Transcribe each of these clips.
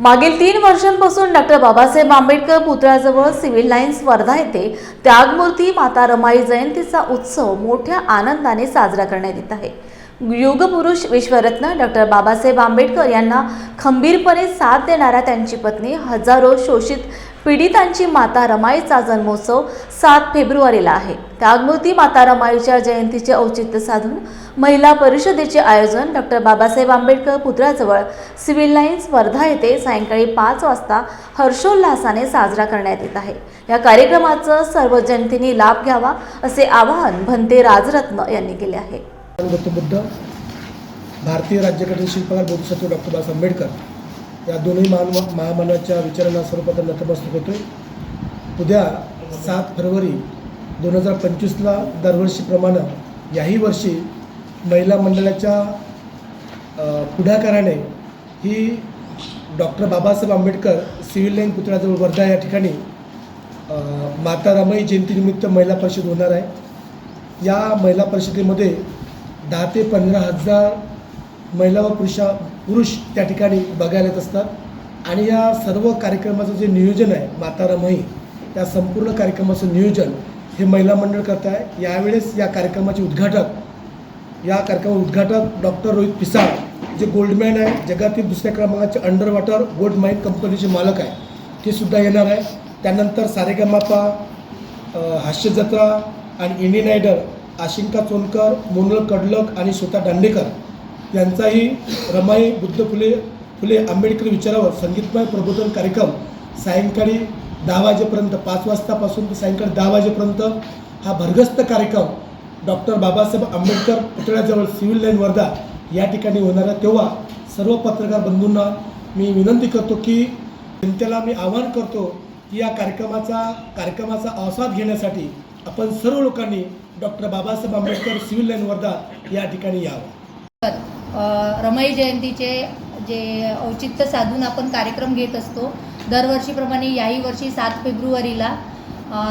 मागील तीन वर्षांपासून डॉक्टर बाबासाहेब आंबेडकर पुतळ्याजवळ सिव्हिल लाईन्स वर्धा येथे त्यागमूर्ती माता रमाई जयंतीचा उत्सव मोठ्या आनंदाने साजरा करण्यात येत आहे. युगपुरुष विश्वरत्न डॉक्टर बाबासाहेब आंबेडकर यांना खंबीरपणे साथ देणाऱ्या त्यांची पत्नी हजारो शोषित पीडितांची माता रमाईचा जन्मोत्सव सात फेब्रुवारीला आहे. त्यागमूर्ती माता रमाईच्या जयंतीचे औचित्य साधून महिला परिषदेचे आयोजन डॉक्टर बाबासाहेब आंबेडकर पुतळ्याजवळ सिव्हिल लाईन्स वर्धा येथे सायंकाळी पाच वाजता हर्षोल्हासाने साजरा करण्यात येत आहे. या कार्यक्रमाचं सर्व जनतेने लाभ घ्यावा असे आवाहन भंते राजरत्न यांनी केले आहे. भारतीय राज्यघटना शिल्पकार बोधसत्व डॉक्टर बाबासाहेब आंबेडकर या दोन्ही महान महामानाच्या विचारांना स्वरूपात नतमस्तक होतोय. उद्या सात फरवरी दोन हजार पंचवीसला दरवर्षीप्रमाणे याही वर्षी महिला मंडळाच्या पुढाकाराने ही doctor Babasaheb Ambedkar civil line पुतळ्याजवळ वर्धा या ठिकाणी माता रमाई जयंतीनिमित्त महिला परिषद होणार आहे. या महिला परिषदेमध्ये दहा ते पंधरा हजार महिला व पुरुषा पुरुष त्या ठिकाणी बघायला येत असतात. आणि या सर्व कार्यक्रमाचं जे नियोजन आहे माता रमाई त्या संपूर्ण कार्यक्रमाचं नियोजन हे महिला मंडळ करत आहे. यावेळेस या कार्यक्रमाचे उद्घाटक या कार्यक्रमाचे उद्घाटक डॉक्टर रोहित पिसाळ जे गोल्डमॅन आहे जगातील दुसऱ्या क्रमांकाचे अंडर वॉटर गोल्ड माईन कंपनीचे मालक आहे. ते सुद्धा येणार आहे. त्यानंतर सारेगमापा अ, हास्य जत्रा आणि इंडियन आयडल आशिंका चोनकर मोनल कडलक आणि श्वेता दांडेकर यांचाही रमाई बुद्ध फुले फुले आंबेडकर विचारावर संगीतमय प्रबोधन कार्यक्रम सायंकाळी दहा वाजेपर्यंत पाच वाजतापासून ते सायंकाळी दहा वाजेपर्यंत हा भरगस्त कार्यक्रम डॉक्टर बाबासाहेब आंबेडकर पुतळ्याजवळ सिव्हिल लाईन वर्धा या ठिकाणी होणार आहे. तेव्हा सर्व पत्रकार बंधूंना मी विनंती करतो की जनतेला मी आवाहन करतो की या कार्यक्रमाचा कार्यक्रमाचा आस्वाद घेण्यासाठी आपण सर्व लोकांनी doctor Babasaheb Ambedkar civil line Wardha या ठिकाणी यावं. रमई रमाई जयंतीचे जे औचित्य साधून आपण कार्यक्रम घेत असतो. दरवर्षीप्रमाणे याही वर्षी सात फेब्रुवारीला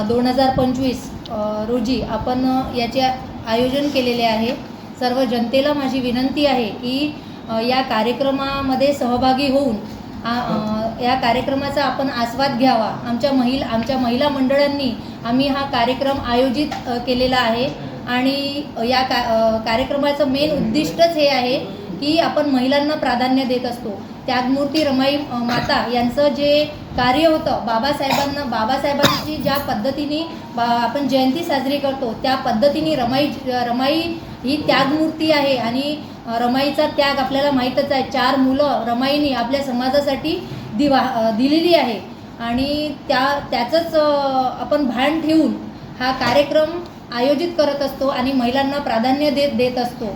दोन हजार पंचवीस रोजी आपण याचे आयोजन केलेले आहे. सर्व जनतेला माझी विनंती आहे की या कार्यक्रमामध्ये सहभागी होऊन या कार्यक्रमाचा आपण आस्वाद घ्यावा. आमच्या महिला आमच्या महिला मंडळांनी आम्ही हा कार्यक्रम आयोजित केलेला आहे. आणि या का कार्यक्रमाचं मेन उद्दिष्टच हे आहे की आपण महिलांना प्राधान्य देत असतो. त्यागमूर्ती रमाई माता यांचं जे कार्य होतं बाबासाहेबांना बाबासाहेबांची ज्या पद्धतीने बा आपण जयंती साजरी करतो त्या पद्धतीने रमाई रमाई ही त्यागमूर्ती आहे आणि रमाईचा त्याग आपल्याला माहीतच आहे. चार मुलं रमाईनी आपल्या समाजासाठी दिवा दिलेली आहे. आणि त्या त्याचंच आपण भान ठेवून हा कार्यक्रम आयोजित करत असतो आणि महिलांना प्राधान्य देत देत असतो.